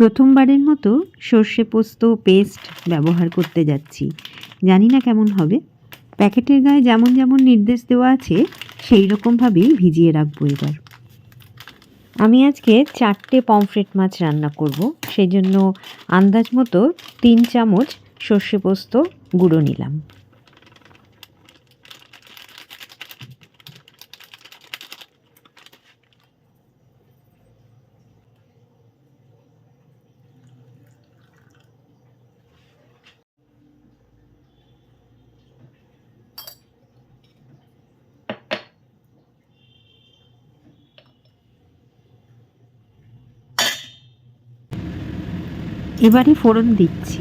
প্রথমবারের মতো সর্ষে পোস্ত পেস্ট ব্যবহার করতে যাচ্ছি। জানি না কেমন হবে। প্যাকেটের গায়ে যেমন যেমন নির্দেশ দেওয়া আছে, সেই রকমভাবেই ভিজিয়ে রাখব এবার। আমি আজকে চারটে পমফ্রেট মাছ রান্না করব। সেই জন্য আন্দাজ মতো তিন চামচ সর্ষে পোস্ত গুঁড়ো নিলাম। এবারে ফোড়ন দিচ্ছি।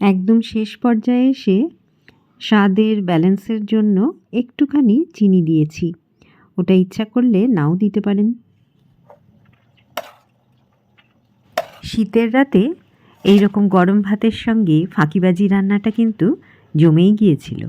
একদম শেষ পর্যায়ে এসে স্বাদের ব্যালেন্সের জন্য একটুখানি চিনি দিয়েছি। ওটা ইচ্ছা করলে নাও দিতে পারেন। শীতের রাতে এই রকম গরম ভাতের সঙ্গে ফাঁকিবাজি রান্নাটা কিন্তু জমেই গিয়েছিল।